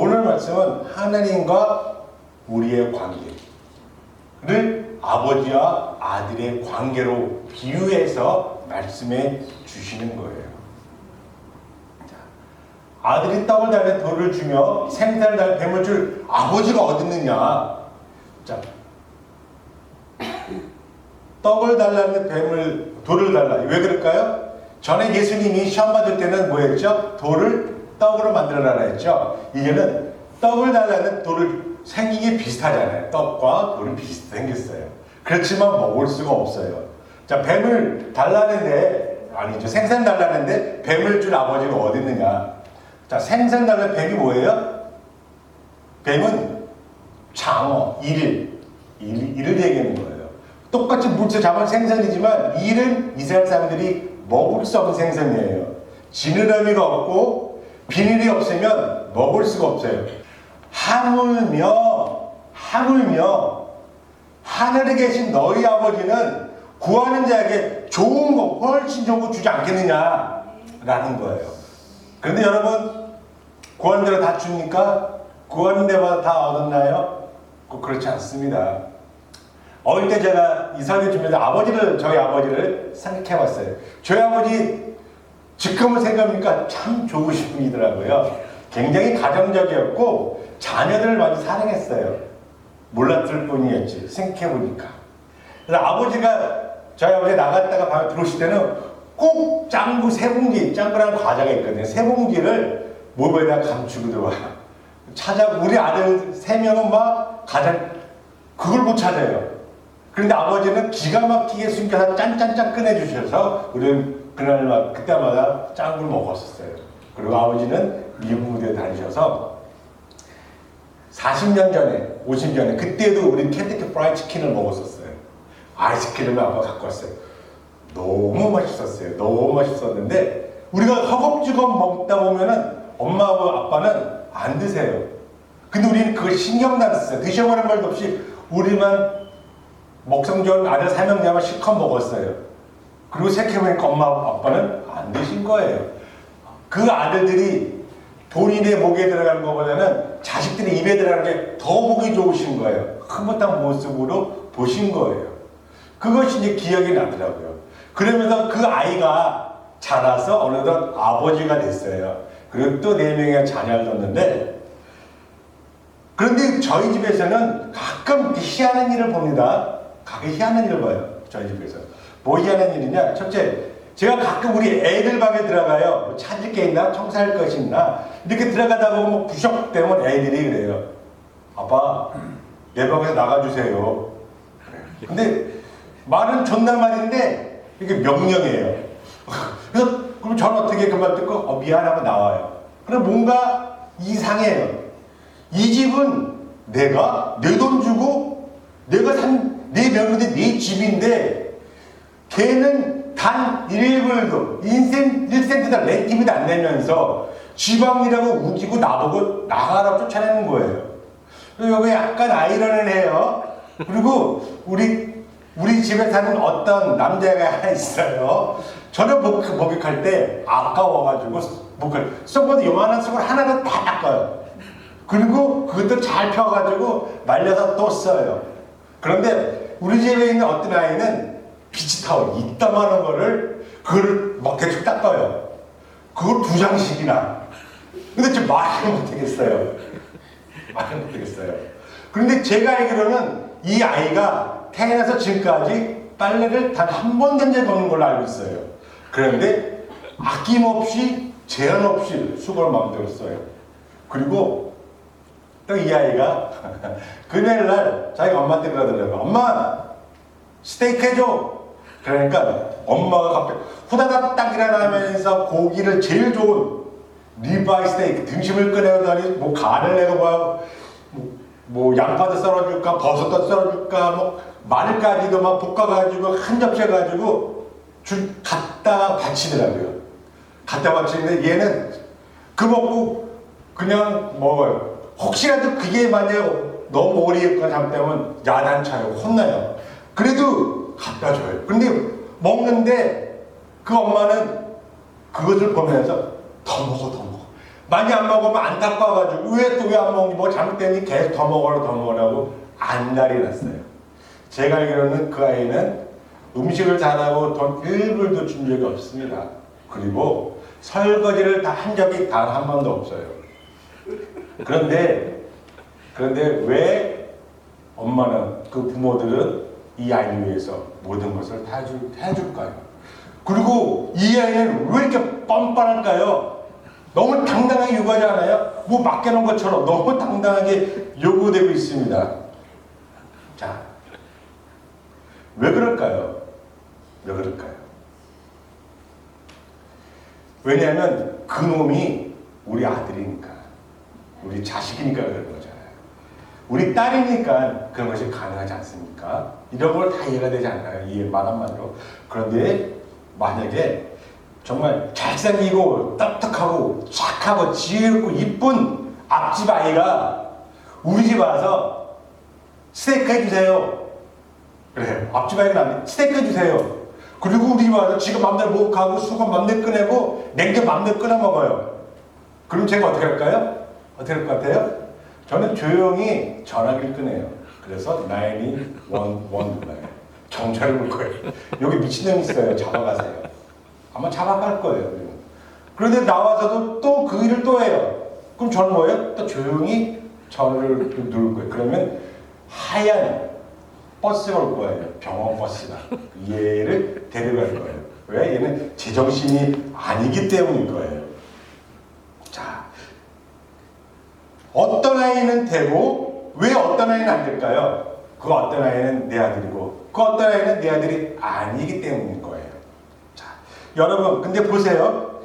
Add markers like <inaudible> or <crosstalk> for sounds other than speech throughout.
오늘 말씀은 하나님과 우리의 관계를 아버지와 아들의 관계로 비유해서 말씀해 주시는 거예요. 자, 아들이 떡을 달래 돌을 주며 생산을 달래 뱀을 줄 아버지가 어딨느냐? 자, 떡을 달라는 뱀을 돌을 달라. 왜 그럴까요? 전에 예수님이 시험 받을 때는 뭐였죠? 돌을 떡으로 만들어라 했죠. 이제는 떡을 달라는 돌을 생긴 게 비슷하잖아요. 떡과 돌은 비슷하게 생겼어요. 그렇지만 먹을 수가 없어요. 자, 뱀을 달라는데 아니죠. 생선 달라는데 뱀을 줄 아버지가 어디 있느냐? 자, 생선 달라는 뱀이 뭐예요? 뱀은 장어, 일, 일, 일을 얘기하는 거예요. 똑같이 물체 잡은 생선이지만 일은 이스라엘 사람들이 먹을 수 없는 생선이에요. 지느러미가 없고 비닐이 없으면 먹을 수가 없어요. 하물며 하물며 하늘에 계신 너희 아버지는 구하는 자에게 좋은 거 훨씬 좋은 거 주지 않겠느냐라는 거예요. 그런데 여러분 구하는 대로 다 줍니까? 구하는 데마다 다 얻었나요? 꼭 그렇지 않습니다. 어릴 때 제가 이 설교 주면서 아버지를 저희 아버지를 생각해 봤어요. 저희 아버지 지금을 생각하니까 참 좋으신 분이더라고요. 굉장히 가정적이었고 자녀들을 많이 사랑했어요. 몰랐을 뿐이었지 생각해 보니까. 그래서 아버지가 저희 아버지 나갔다가 밤에 들어오실 때는 꼭 짱구 세 봉지, 짱구라는 과자가 있거든요. 세 봉지를 모바일에다 감추고 들어와요. 찾아 우리 아들 세 명은 막 가장 그걸 못 찾아요. 그런데 아버지는 기가 막히게 숨겨서 짠짠짠 꺼내주셔서 우리는 그날마다 그때마다 짱구를 먹었었어요. 그리고 아버지는 미국 무대에 다니셔서 40년 전에, 50년 전에 그때도 우리 캔터키 프라이 치킨을 먹었었어요. 아이스크림을 아빠 갖고 왔어요. 너무 맛있었어요. 너무 맛있었는데 우리가 허겁지겁 먹다 보면은 엄마하고 아빠는 안 드세요. 근데 우리는 그걸 신경도 안 썼어요. 드셔보는 말도 없이 우리만 먹성 좋은 아들 되면 실컷 먹었어요. 그리고 생각해보니까 엄마 아빠는 안 드신 거예요. 그 아들들이 본인의 목에 들어가는 것보다는 자식들이 입에 들어가는 게 더 보기 좋으신 거예요. 흐뭇한 모습으로 보신 거예요. 그것이 이제 기억이 나더라고요. 그러면서 그 아이가 자라서 어느덧 아버지가 됐어요. 그리고 또 네 명의 자녀를 뒀는데 그런데 저희 집에서는 가끔 희한한 일을 봅니다. 가끔 희한한 일을 봐요. 저희 집에서. 뭐 희한한 일이냐? 첫째, 제가 가끔 우리 애들 방에 들어가요. 뭐 찾을 게 있나? 청소할 것이 있나? 이렇게 들어가다 보면 뭐 부적되면 애들이 그래요. 아빠, 내 방에서 나가주세요. 근데 말은 존댓 말인데 이게 명령이에요. <laughs> 그래서 그럼 저는 어떻게 그말 듣고 어, 미안하고 나와요. 그럼 뭔가 이상해요. 이 집은 내가 내 돈 주고 내가 산 내 명인데 내 집인데 걔는 단 1불도 인생 1센트다 렌트비도 안 내면서 지방이라고 우기고 나보고 나가라고 쫓아내는 거예요. 여기 약간 아이러니를 해요. 그리고 우리 우리 집에 사는 어떤 남자가 하나 있어요. 저는 목, 목욕할 때 아까워가지고 목을 속보다 요만한 속을 하나를 다 닦아요. 그리고 그것도 잘 펴가지고 말려서 또 써요. 그런데 우리 집에 있는 어떤 아이는 비치타올 이따만한 거를 그걸 막 대충 닦아요. 그걸 두 장씩이나. 근데 지금 말을 못하겠어요. 말을 못하겠어요. 그런데 제가 알기로는 이 아이가 태어나서 지금까지 빨래를 단 한번된 적이 없는 걸로 알고 있어요. 그런데 아낌없이 제한 없이 수건을 만들었어요. 그리고 또 이 아이가 <laughs> 금요일 날 자기가 엄마한테 그러더라고요. 엄마 스테이크 해줘. 그러니까 엄마가 갑자기 후다닥 딱 일어나면서 고기를 제일 좋은 리바이 스테이크 등심을 꺼내더니 뭐 간을 내고 막 뭐, 뭐 양파도 썰어줄까 버섯도 썰어줄까 뭐 마늘까지도 막 볶아가지고 한 접시 해가지고 줄 갖다가 바치더라고요. 갖다 바치는데 얘는 그 먹고 그냥 먹어요. 혹시라도 그게 만약 너무 오래 있거나 잘못되면 야단쳐요. 혼나요. 그래도 갖다 줘요. 근데 먹는데 그 엄마는 그것을 보면서 더 먹어 더 먹어 많이 안 먹으면 안타까워가지고 왜 또 왜 안 먹니? 뭐 잘못됐니? 계속 더 먹으라 더 먹으라고 안달이 났어요. 제가 알기로는 그 아이는 음식을 잘하고 돈 1불도 준 적이 없습니다. 그리고 설거지를 다 한 적이 단 한 번도 없어요. 그런데 그런데 왜 엄마는 그 부모들은 이 아이를 위해서 모든 것을 다 해줄, 해줄까요? 그리고 이 아이는 왜 이렇게 뻔뻔할까요? 너무 당당하게 요구하지 않아요? 뭐 맡겨놓은 것처럼 너무 당당하게 요구되고 있습니다. 자, 왜 그럴까요? 왜 그럴까요? 왜냐하면 그 놈이 우리 아들이니까, 우리 자식이니까 그런 거잖아요. 우리 딸이니까 그런 것이 가능하지 않습니까? 이런 걸 다 이해가 되지 않나요? 이해 말 한마디로. 그런데 만약에 정말 잘생기고 똑똑하고 착하고 지혜롭고 이쁜 앞집 아이가 우리 집 와서 스테이크 해주세요. 그래 앞집 아이가 나한테 스테이크 해주세요. 그리고 우리 집 와서 지금 맘대로 목하고 수건 맘대로 꺼내고 냉장 맘대로 끊어 먹어요. 그럼 제가 어떻게 할까요? 어떻게 할 것 같아요? 저는 조용히 전화기를 끄네요. 그래서 911 눌러요. 경찰을 볼 거예요. 여기 미친놈 있어요. 잡아가세요. 아마 잡아갈 거예요. 그런데 나와서도 또 그 일을 또 해요. 그럼 저는 뭐예요? 또 조용히 전화를 또 누를 거예요. 그러면 하얀 버스가 올 거예요. 병원 버스가. 얘를 데려갈 거예요. 왜? 얘는 제정신이 아니기 때문일 거예요. 자, 어떤 아이는 되고 왜 어떤 아이는 안 될까요? 그 어떤 아이는 내 아들이고 그 어떤 아이는 내 아들이 아니기 때문인 거예요. 자, 여러분 근데 보세요.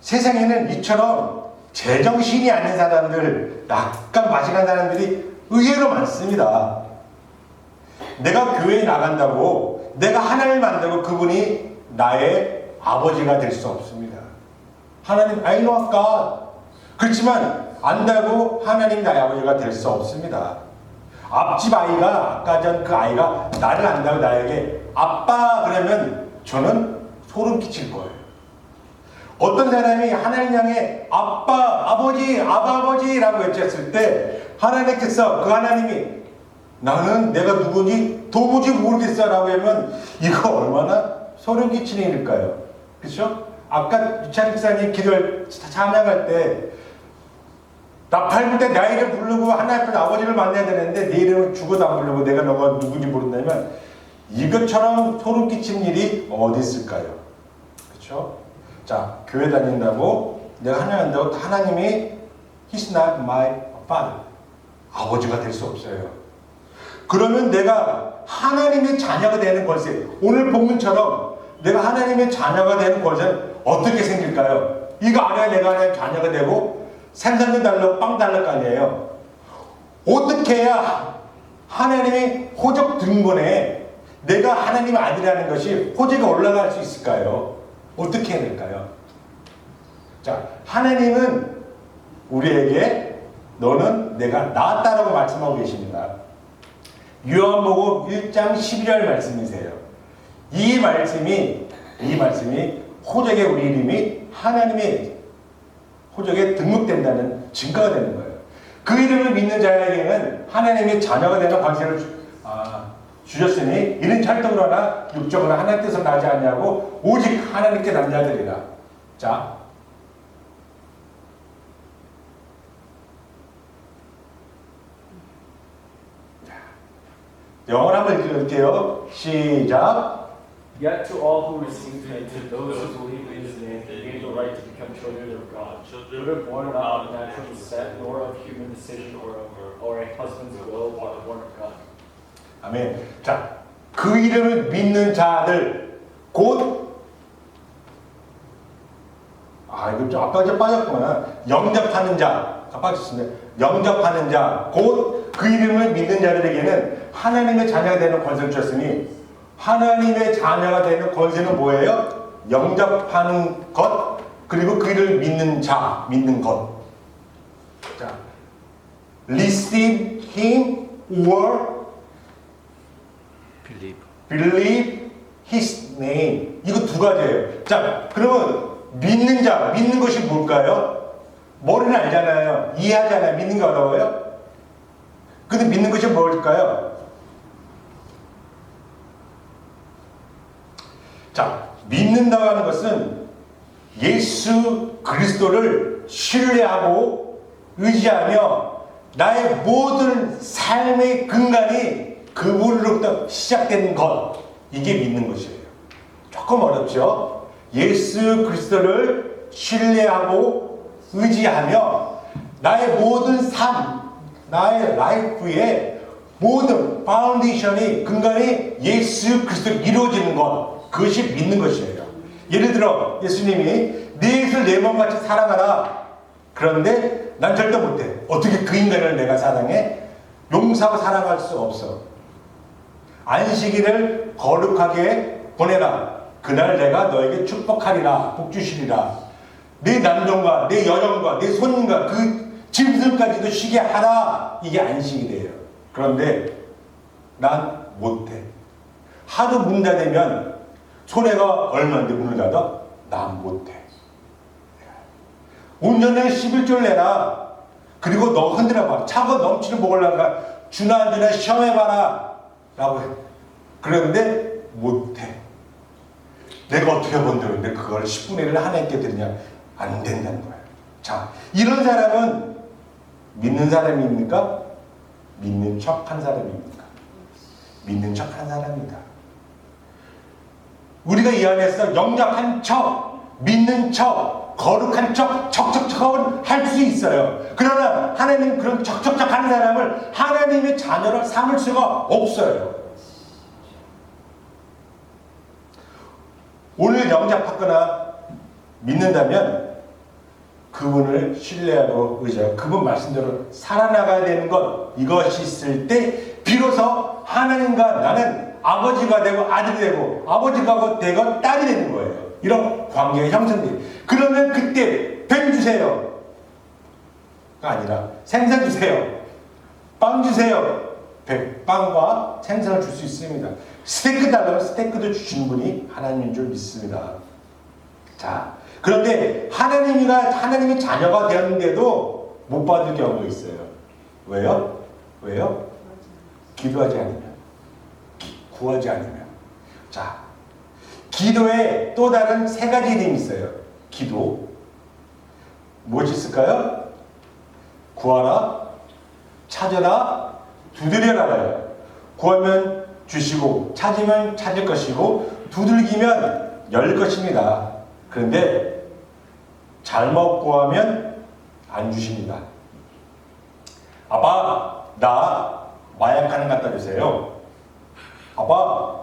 세상에는 이처럼 제정신이 아닌 사람들, 약간 마시간 사람들이 의외로 많습니다. 내가 교회에 나간다고 내가 하나님을 만나고 그분이 나의 아버지가 될 수 없습니다. 하나님, I know God. 그렇지만 안다고 하나님 나의 아버지가 될 수 없습니다. 앞집 아이가 아까 전 그 아이가 나를 안다고 나에게 아빠 그러면 저는 소름 끼칠 거예요. 어떤 사람이 하나님 향해 아빠, 아버지, 아버지라고 외쳤을 때 하나님께서 그 하나님이 나는 내가 누구니 도무지 모르겠어라고 하면 이거 얼마나 소름 끼치는 일일까요? 그렇죠? 아까 유찬 목사님 기도를 찬양할 때 나팔 불때 나이를 부르고 하나님 아버지를 만나야 되는데 내 이름을 죽어도 안 부르고 내가 너가 누군지 모른다면 이것처럼 소름 끼치는 일이 어디 있을까요? 그렇죠? 자 교회 다닌다고 내가 하나님 한다고 하나님이 He's not my father 아버지가 될 수 없어요. 그러면 내가 하나님의 자녀가 되는 것이 오늘 본문처럼 내가 하나님의 자녀가 되는 것은 어떻게 생길까요? 이거 안에 내가 하나님의 자녀가 되고 생선도 달라고 빵 아니에요. 어떻게 해야 하나님이 호적 등본에 내가 하나님의 아들이라는 것이 호재가 올라갈 수 있을까요? 어떻게 해야 될까요? 자, 하나님은 우리에게 너는 내가 낳았다라고 말씀하고 계십니다. 요한복음 1장 11절 말씀이세요. 이 말씀이 이 말씀이 호적의 우리 이름이 하나님의 호적에 등록된다는 증거가 되는 거예요. 그 이름을 믿는 자에게는 하나님의 자녀가 되는 관세를 주, 아, 주셨으니 이는 찰떡으로 하나 육적으로 하나님 뜻을 나지 않냐고 오직 하나님께 남자들이라. 자, 영어로 한번 읽을게요. 시작. Yet to all who received him, to those who believe in his name, he gave the right to become children of God. Whether born not of natural descent, nor of human decision, or of or a husband's will, but born of God. 아멘. 자, 그 이름을 믿는 자들 곧 아, 이거 좀 아까 좀 빠졌구나. 영접하는 자. 아까 빠졌습니다. 영접하는 자, 곧 그 이름을 믿는 자들에게는 하나님의 자녀가 되는 권세를 주셨으니 하나님의 자녀가 되는 권세는 뭐예요? 영접하는 것, 그리고 그 이름을 믿는 자, 믿는 것. 자, receive him or believe. believe his name. 이거 두 가지예요. 자, 그러면 믿는 자, 믿는 것이 뭘까요? 머리는 알잖아요. 이해하잖아요. 믿는 게 어려워요? 근데 믿는 것이 뭘까요? 자, 믿는다고 하는 것은 예수 그리스도를 신뢰하고 의지하며 나의 모든 삶의 근간이 그분으로부터 시작되는 것. 이게 믿는 것이에요. 조금 어렵죠? 예수 그리스도를 신뢰하고 의지하며 나의 모든 삶, 나의 라이프의 모든 파운데이션이 근간이 예수 그리스도로 이루어지는 것. 그것이 믿는 것이에요. 예를 들어 예수님이 내 것을 내 몸같이 사랑하라. 그런데 난 절대 못해. 어떻게 그 인간을 내가 사랑해? 용서하고 사랑할 수 없어. 안식일을 거룩하게 보내라. 그날 내가 너에게 축복하리라. 복 주시리라. 내 남종과 내 여종과 내 손님과 그 짐승까지도 쉬게 하라. 이게 안식일이에요. 그런데 난 못해. 하도 문 닫으면 손해가 얼마인데 문을 닫아? 난 못해. 온전히 11줄 내라. 그리고 너 흔들어봐. 차고 넘치는 목을 나가 주나 안 주나 시험해봐라. 라고 해. 그런데 못해. 내가 어떻게 본다는데 그걸 10분의 1을 하나님께 드리냐? 안 된다는 거예요. 자, 이런 사람은 믿는 사람입니까? 믿는 척 한 사람입니까? 믿는 척 한 사람이다. 우리가 이 안에서 영접한 척, 믿는 척, 거룩한 척, 척척척은 할 수 있어요. 그러나 하나님 그런 척척척 하는 사람을 하나님의 자녀로 삼을 수가 없어요. 오늘 영접하거나 믿는다면 그분을 신뢰하고 의지하고 그분 말씀대로 살아나가야 되는 것 이것이 있을 때 비로소 하나님과 나는 아버지가 되고 아들이 되고 아버지가 되고 딸이 되는 거예요. 이런 관계가 형성돼. 그러면 그때 뱀 주세요. 가 아니라 생선 주세요. 빵 주세요. 백빵과 생선을 줄 수 있습니다. 스테이크 달라면 스테이크도 주시는 분이 하나님인 줄 믿습니다. 자, 그런데 하나님이가 하나님의 자녀가 되었는데도 못 받을 경우가 있어요. 왜요? 왜요? 기도하지 않으면, 기- 구하지 않으면. 자, 기도에 또 다른 세 가지 이름이 있어요. 기도. 무엇이 있을까요? 구하라, 찾아라, 두드려라요. 구하면 주시고, 찾으면 찾을 것이고, 두들기면 열 것입니다. 그런데 잘못 구하면 안 주십니다. 아빠, 나 마약 하나 갖다 주세요. 아빠,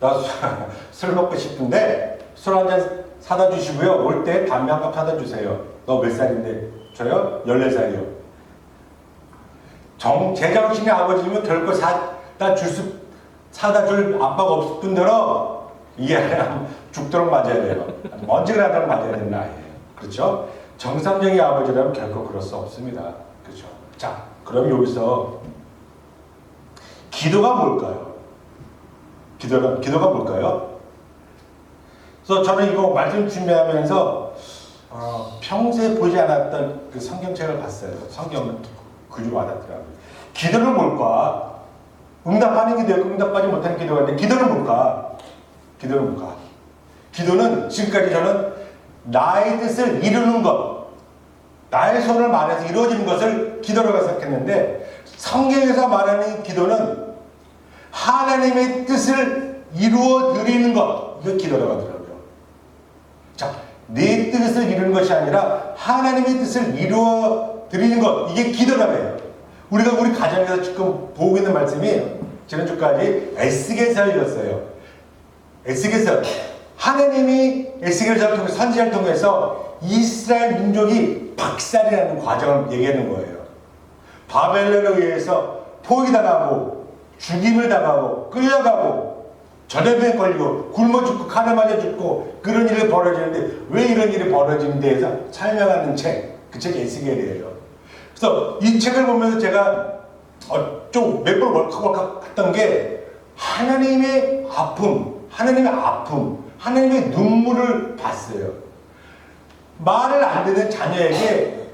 나 <laughs> 술 먹고 싶은데 술 한 잔 사다 주시고요. 올 때 담배 한컵 사다 주세요. 너 몇 살인데? 저요? 14살이요. 정, 제정신의 아버지면 결코 사다 줄 수, 사다 줄 아빠가 없을 뿐더러 이게 <laughs> 죽도록 맞아야 돼요. 먼지라도 맞아야 되는 아이예요. 그렇죠? 정상적인 아버지라면 결코 그럴 수 없습니다. 그렇죠? 자, 그럼 여기서 기도가 뭘까요? 기도가, 기도가 뭘까요? 그래서 저는 이거 말씀 준비하면서 어, 평소에 보지 않았던 그 성경책을 봤어요. 성경을 그리 와닿더라고요. 기도는 뭘까? 응답하는 기도였고 응답하지 못하는 기도가 있는데 기도는 뭘까? 기도는 뭘까? 기도는 지금까지 저는 나의 뜻을 이루는 것, 나의 손을 말해서 이루어지는 것을 기도라고 생각했는데 성경에서 말하는 기도는 하나님의 뜻을 이루어 드리는 것, 기도라고 하더라고요. 자, 내 뜻을 이루는 것이 아니라 하나님의 뜻을 이루어 드리는 것, 이게 기도라고 해요. 우리가 우리 가정에서 지금 보고 있는 말씀이 지난주까지 에스겔서를 읽었어요. 에스겔서. 하나님이 에스겔서를 통해 선지자를 통해서 이스라엘 민족이 박살이라는 과정을 얘기하는 거예요. 바벨론에 의해서 포위당하고 죽임을 당하고 끌려가고 전염병에 걸리고 굶어 죽고 칼에 맞아 죽고 그런 일이 벌어지는데 왜 이런 일이 벌어지는 데에서 설명하는 책, 그 책이 에스겔이에요. 그래서 이 책을 보면서 제가 어, 좀몇번 월컥월컥 했던 게 하나님의 아픔, 하나님의 아픔, 하나님의 눈물을 봤어요. 말을 안 듣는 자녀에게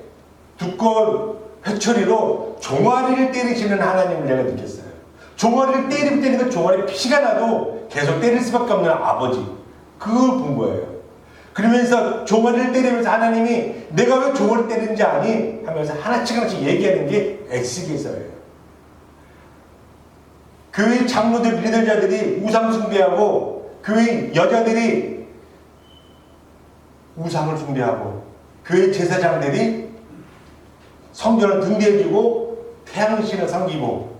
두꺼운 회초리로 종아리를 때리시는 하나님을 제가 느꼈어요. 종아리를 때리면 때리면 종아리 피가 나도 계속 때릴 수밖에 없는 아버지. 그걸 본 거예요. 그러면서 종아리를 때리면서 하나님이 내가 왜 종아리를 때리는지 아니? 하면서 하나씩 하나씩 얘기하는 게 에스겔서예요. 교회 장로들 리더자들이 우상 숭배하고 교회 여자들이 우상을 숭배하고 교회 제사장들이 성전을 등대해주고 태양신을 섬기고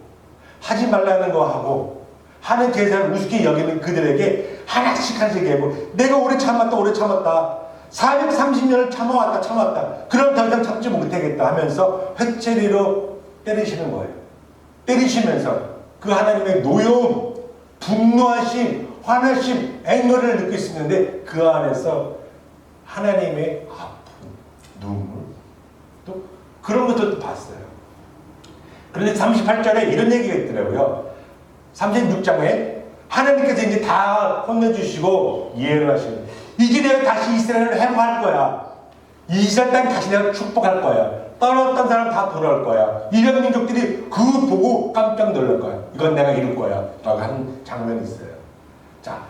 하지 말라는 거 하고 하는 제사를 우습게 여기는 그들에게 하나씩 하나씩 해고 내가 오래 참았다 오래 참았다. 430년을 참아왔다 참았다. 그럼 더 이상 참지 못하겠다 하면서 회초리로 때리시는 거예요. 때리시면서 그 하나님의 노여움 분노하심 화나심 앵거를 느낄 수 있는데 그 안에서 하나님의 아픔 눈물. 또 그런 것도 봤어요 그런데 38절에 이런 얘기가 있더라고요. 36장에 하나님께서 이제 다 혼내주시고 이해를 하시는 이제 내가 다시 이스라엘을 회복할 거야. 이스라엘 땅 다시 내가 축복할 거야. 떠났던 사람 다 돌아올 거야. 이런 민족들이 그거 보고 깜짝 놀랄 거야. 이건 내가 이룰 거야. 라고 하는 장면이 있어요. 자,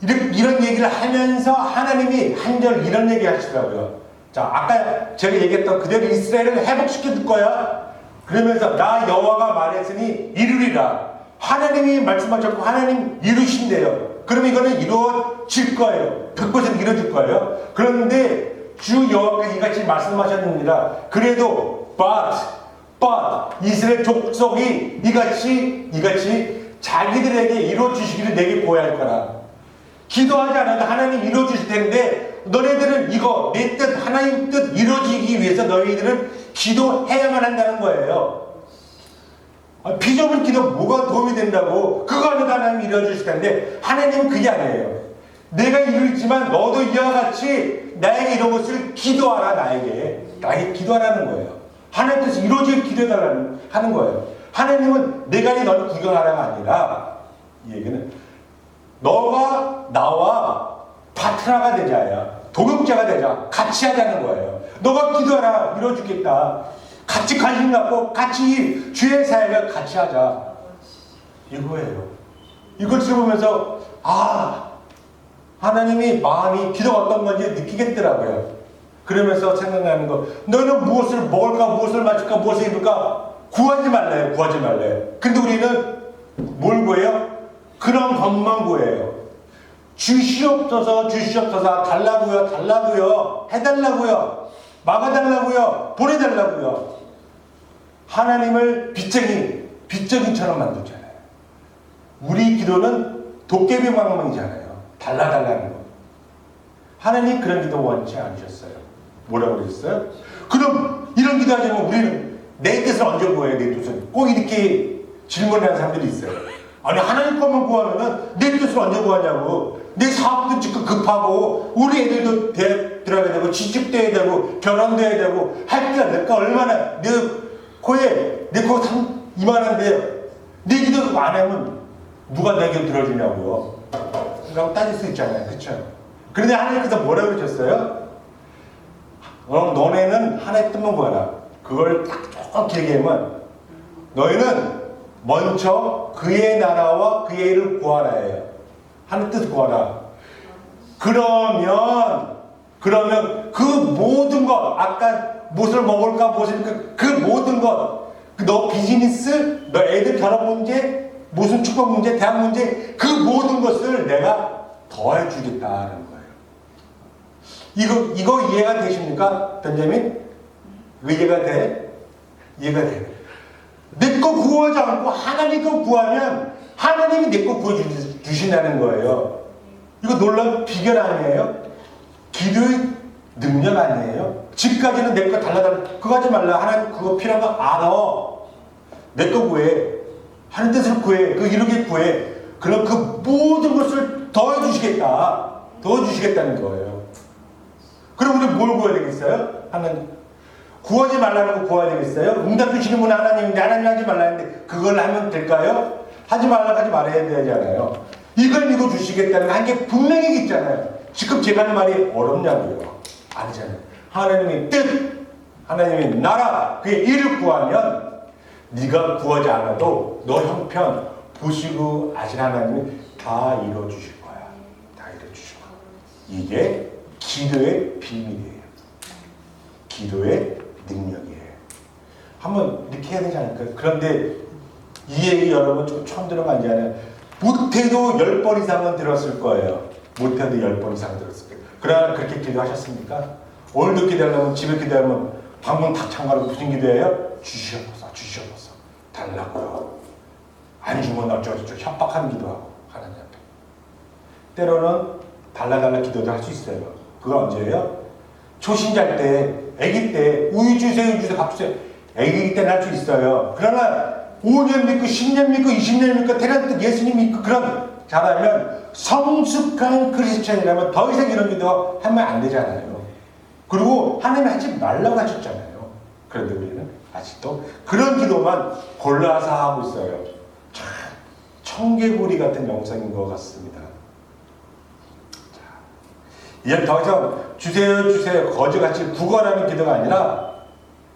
이런, 이런 얘기를 하면서 하나님이 한절 이런 얘기 하시더라고요. 자, 아까 제가 얘기했던 그대로 이스라엘을 회복시켜 줄 거야. 그러면서 나 여호와가 말했으니 이루리라. 하나님이 말씀하셨고 하나님 이루신대요. 그럼 이거는 이루어질 거예요. 100% 이루어질 거예요. 그런데 주 여호와께서 이같이 말씀하셨느니라. 그래도 but but 이스라엘 족속이 이같이 이같이 자기들에게 이루어 주시기를 내게 고해할 거라. 기도하지 않아도 하나님 이루어 주실 텐데 너네들은 이거 내 뜻 하나님 뜻 이루어지기 위해서 너희들은 기도해야만 한다는 거예요. 아, 비좁은 기도 뭐가 도움이 된다고 그거 하는 하나님 이루어 주실 텐데 하나님은 그게 아니에요. 내가 이루지만 너도 이와 같이 나에게 이런 것을 기도하라 나에게 나에게 기도하라는 거예요. 하나님 뜻이 이루어질 기도해달라는 하는 거예요. 하나님은 내가 이 너를 구경하라가 아니라 이 얘기는 너가 나와 파트너가 되자야. 동역자가 되자. 같이 하자는 거예요. 너가 기도하라. 이루어주겠다. 같이 관심 갖고 같이 주의 사역을 같이 하자. 이거예요. 이걸 들어보면서 아 하나님이 마음이 기도가 어떤 건지 느끼겠더라고요. 그러면서 생각나는 거 너는 무엇을 먹을까 무엇을 마실까 무엇을 입을까 구하지 말래요. 구하지 말래요. 근데 우리는 뭘 구해요? 그런 것만 구해요. 주시옵소서 주시옵소서. 달라고요 달라고요. 해달라고요. 막아달라고요. 보내달라고요. 하나님을 빚쟁이 빚쟁이처럼 만들잖아요. 우리 기도는 도깨비 망망이잖아요. 달라달라는 거. 하나님 그런 기도 원치 않으셨어요. 뭐라고 그러셨어요? 그럼 이런 기도 하자면 우리는 내 뜻을 언제 구해요 내 뜻을. 꼭 이렇게 질문하는 사람들이 있어요. 아니 하나님 것만 구하면은 내 뜻을 언제 구하냐고 내 사업도 지금 급하고 우리 애들도 대학 들어가야 되고 취직돼야 되고 결혼도 해야 되고 할 때가 내가 얼마나 내 코에 내코참 이만한데 내 기도 안 하면 누가 내 기도 들어주냐고요 라고 따질 수 있잖아요 그쵸 그런데 하나님께서 뭐라고 그러셨어요? 어, 너네는 하나님 뜻만 구하라 그걸 딱 조금 길게 하면 너희는 먼저 그의 나라와 그의 일을 구하라예요. 하는 뜻 구하라. 그러면 그러면 그 모든 것 아까 무엇을 먹을까 무엇을 그, 그 모든 것 너 비즈니스 너 애들 결혼 문제 무슨 축복 문제 대학 문제 그 모든 것을 내가 더해 주겠다는 거예요. 이거 이거 이해가 되십니까, 변자민? 이해가 돼? 이해가 돼. 내거 구하지 않고 하나님 거 구하면 하나님이 내 거 구해주 신다는 거예요. 이거 놀라운 비결 아니에요? 기도의 능력 아니에요? 지금까지는 내 거 달라달라 그거 하지 말라 하나님 그거 필요한 거 알아 내 거 구해 하는 뜻을 구해 그 이루게 구해 그럼 그 모든 것을 더해 주시겠다 더해 주시겠다는 거예요 그럼 우리 뭘 구해야 되겠어요? 하나님 구하지 말라는 거 구해야 되겠어요? 응답 주시는 분 하나님인데 하나님 하지 말라는데 그걸 하면 될까요? 하지 말라 하지 말아야 되잖아요. 이걸 믿어 주시겠다는 한 게 분명히 있잖아요. 지금 제가 하는 말이 어렵냐고요. 아니잖아요. 하나님의 뜻, 하나님의 나라, 그의 일을 구하면 네가 구하지 않아도 너 형편 보시고 아신 하나님이 다 이루어주실 거야. 다 이루어주실 거야. 이게 기도의 비밀이에요. 기도의 능력이에요. 한번 이렇게 해야 되지 않을까요? 그런데 이 얘기 여러분 좀 처음 게 아니라 못해도 열번 이상은 들었을 거예요. 못해도 열번 이상 들었을 거예요. 그러나 그렇게 기도하셨습니까? 오늘도 기도하려면 집에 기도하면 방문 다 참가하고 무슨 기도해요? 주시옵소서 주시옵소서 달라고요. 안 주면 어쩌고저쩌고 협박하는 기도하고 하나님 앞에. 때로는 달라달라 기도도 할 수 있어요. 그거 언제예요? 초신자 때, 아기 때 우유 주세요, 우유 주세요, 밥 주세요. 아기 때는 할 수 있어요. 그러나 5년 믿고 10년 믿고 20년 믿고 대략 예수님 믿고 그런 잘하면 성숙한 크리스천이라면 더 이상 이런 기도 하면 안 되잖아요. 그리고 하나님이 하지 말라고 하셨잖아요. 그런데 우리는 아직도 그런 기도만 골라서 하고 있어요. 참 청개구리 같은 영상인 것 같습니다. 이제 더 이상 주세요 주세요 거지같이 구걸하는 기도가 아니라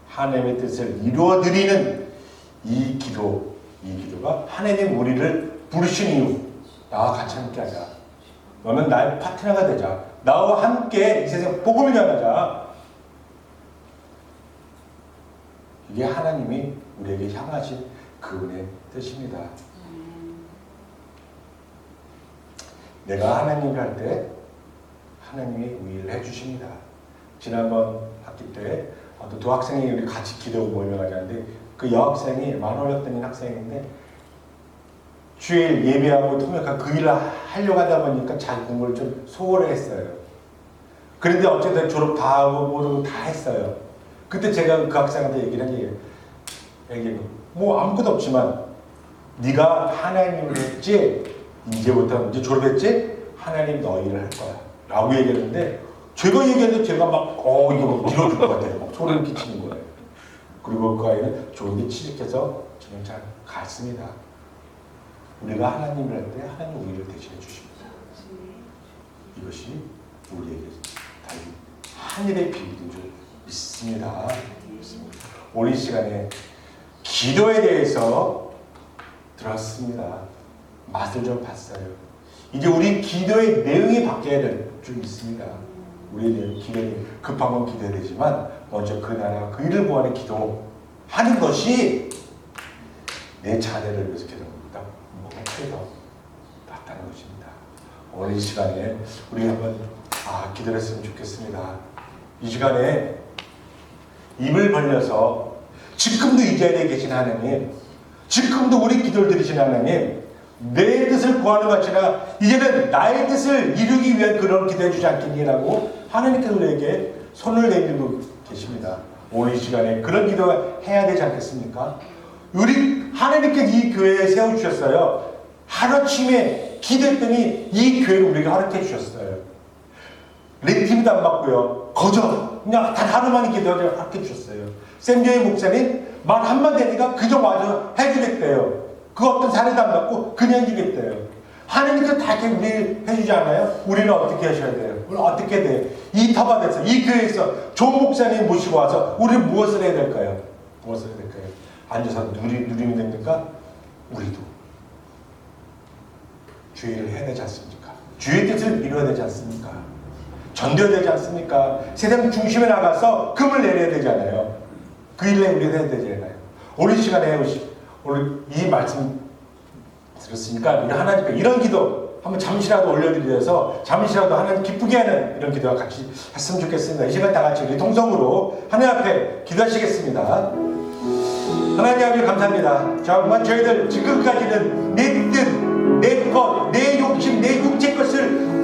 하나님의 뜻을 이루어드리는 이 기도 이 기도가 하나님 우리를 부르신 이유. 나와 같이 함께 하자. 너는 나의 파트너가 되자. 나와 함께 이 세상 복음을 전하자. 이게 하나님이 우리에게 향하신 그분의 뜻입니다. 내가 하나님을 할 때 하나님이 우위를 해주십니다. 지난번 학기 때 어떤 두 학생이 우리 같이 기도 모임을 가자는데 그 여학생이 만월였던 학생인데 주일 예배하고 통역하고 그 일을 하려고 하다 보니까 자기 공부를 좀 소홀히 했어요. 그런데 어쨌든 졸업 다 하고 모두 다 했어요. 그때 제가 그 학생한테 얘기를 한 게, 얘기를 뭐 아무것도 없지만 네가 하나님을 했지 이제부터 이제 졸업했지 하나님 너 일을 할 거야. 라고 얘기했는데 제가 얘기해도 제가 막 어 이거 밀어줄 것 같아요. 막 소리를 끼치는 거예요. 그리고 그 아이는 좋은 데 취직해서 지금 잘 갔습니다. 우리가 하나님을 할 때 하나님 우리를 대신해 주십니다. 이것이 우리에게 달린 하늘의 비밀인 줄 믿습니다. 오늘 이 시간에 기도에 대해서 들었습니다. 맛을 좀 봤어요. 이제 우리 기도의 내용이 바뀌어야 될 줄 믿습니다. 우리는 기도는 급한 건 기도해야 되지만 먼저 그 나라 그 일을 구하는 기도하는 것이 내 자녀를 위해서 기도합니다. 목표가 낫다는 것입니다. 오늘 이 시간에 우리 한번 아 기도를 했으면 좋겠습니다. 이 시간에 입을 벌려서 지금도 이 자리에 계신 하나님 지금도 우리 기도를 들으신 하나님 내 뜻을 구하는 것이 아니라 이제는 나의 뜻을 이루기 위한 그런 기도해 주지 않겠니라고 하나님께서 우리에게 손을 내밀고 계십니다. 오늘 이 시간에 그런 기도 해야 되지 않겠습니까? 우리 하나님께 이 교회에 세워주셨어요. 하루아침에 기도했더니 이 교회를 우리에게 허락해 주셨어요. 렌팀도 안 받고요. 거저 그냥 단 하루만에 기도하게 허락해 주셨어요. 샘교의 목사님 말 한마디 하니까 그저 와서 해주겠대요. 그 어떤 사례도 안 받고 그냥 주겠대요. 하나님께서 다 이렇게 우리 해주지 않아요? 우리는 어떻게 하셔야 돼요? 우리 어떻게 돼요? 이 터반에서 이 교회에서 좋은 목사님 모시고 와서 우리는 무엇을 해야 될까요? 무엇을 해야 될까요? 앉아서 누리, 누리면 됩니까? 우리도 주의 일을 해야 되지 않습니까? 주의 뜻을 이루어야 되지 않습니까? 전도해야 되지 않습니까? 세상 중심에 나가서 금을 내려야 되잖아요. 그 일을 우리가 해야 되잖아요. 이 시간에 오시- 오늘 이 말씀 들었으니까 우리 하나님께 이런 기도 한번 잠시라도 올려드려서 잠시라도 하나님 기쁘게 하는 이런 기도와 같이 했으면 좋겠습니다. 이 시간 다 같이 우리 통성으로 하나님 앞에 기도하시겠습니다. 하나님 아버지 감사합니다. 정말 저희들 지금까지는 내 뜻, 내 것, 내 욕심, 내 육체 것을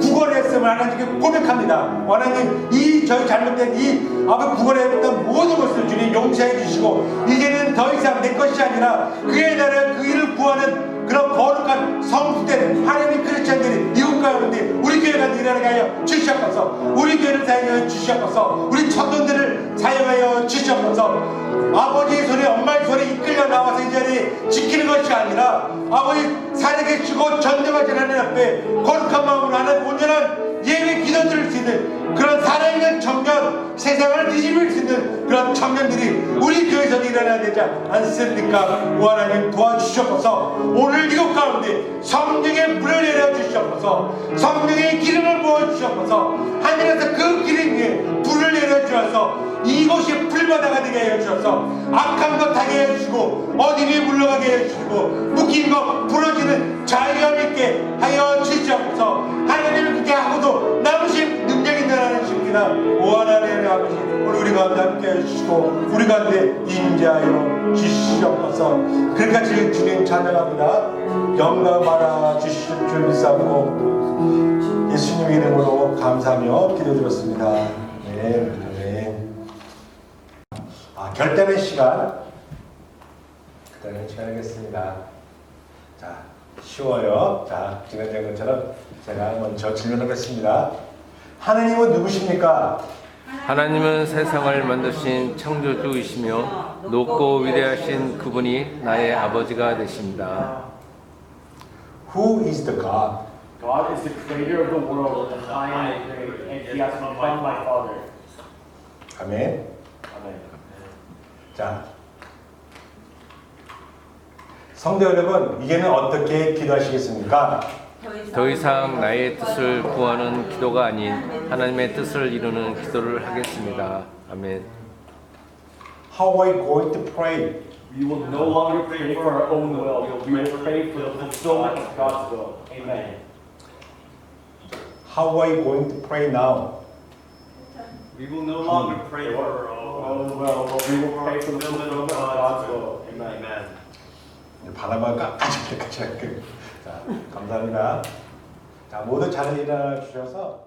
하나님께 고백합니다. 하나님 이 저희 잘못된 이 아버지 구걸했던 모든 것을 주님 용서해 주시고 이제는 더 이상 내 것이 아니라 그의 나라 그 일을 구하는 그런 거룩한 성수된 하나님 크리스천들이 이웃과 여러분들이 우리 교회가 일어나게 하여 주시옵소서. 우리 교회를 사용하여 주시옵소서. 우리 청년들을 사용하여 주시옵소서. 아버지의 손에 엄마의 손에 이끌려 나와서 이 자리에 지키는 것이 아니라 아버지 살아계시고 전쟁하신 하나님 앞에 거룩한 마음으로 하나님 온전한 예배 기도 드릴 수 있는 그런 살아있는 청년 세상을 뒤집을 수 있는 그런 청년들이 우리 교회에서 일어나야 되지 않습니까? 오 하나님 도와주시옵소서. 오늘 이곳 가운데 성령의 불을 내려주시옵소서. 성령의 기름을 부어주시옵소서. 하늘에서 그 기름 위에 불을 내려주셔서 이곳이 불바다가 되게 하여 주셔서. 악한 것 타게 해 주시고 어디니 물러가게 해 주시고 묶인 것 부러지는 자유함 있게 하여 주시옵소서. 하나님을 그렇게 하고도 남으신 능력 있는 하나님 십기나 오 하나님의 아버지 오늘 우리 가운데 함께 해주시고 우리 가운데 인자하여 주시옵소서. 그렇게 주님 찬양합니다. 받아 주실 줄 믿사고 예수님 이름으로 감사하며 기도드렸습니다. 아, 결단의 시간. 결단의 시간 하겠습니다. 자, 쉬워요. 자, 지난주에 것처럼 제가 먼저 질문하겠습니다. 하나님은 누구십니까? 하나님은 세상을 만드신 창조주이시며 높고 위대하신 그분이 나의 아버지가 되십니다. Who is the God? God is the creator of the world, high and great, and he has become my father. 아멘. Amen. 자, 성도 여러분, 이제는 어떻게 기도하시겠습니까? 더 이상 나의 뜻을 구하는 기도가 아닌 하나님의 뜻을 이루는 기도를 하겠습니다. 아멘. How are you going to pray? We will no longer pray for our own will. We will pray for the fulfillment of God's will. Amen. How are you going to pray now? We will no longer pray for our Oh, own well, but we will pray for the fulfillment of God's will. Amen. Amen. 바나바가 아직까지 자, 감사합니다. 자, 모두 잘 일어나 주셔서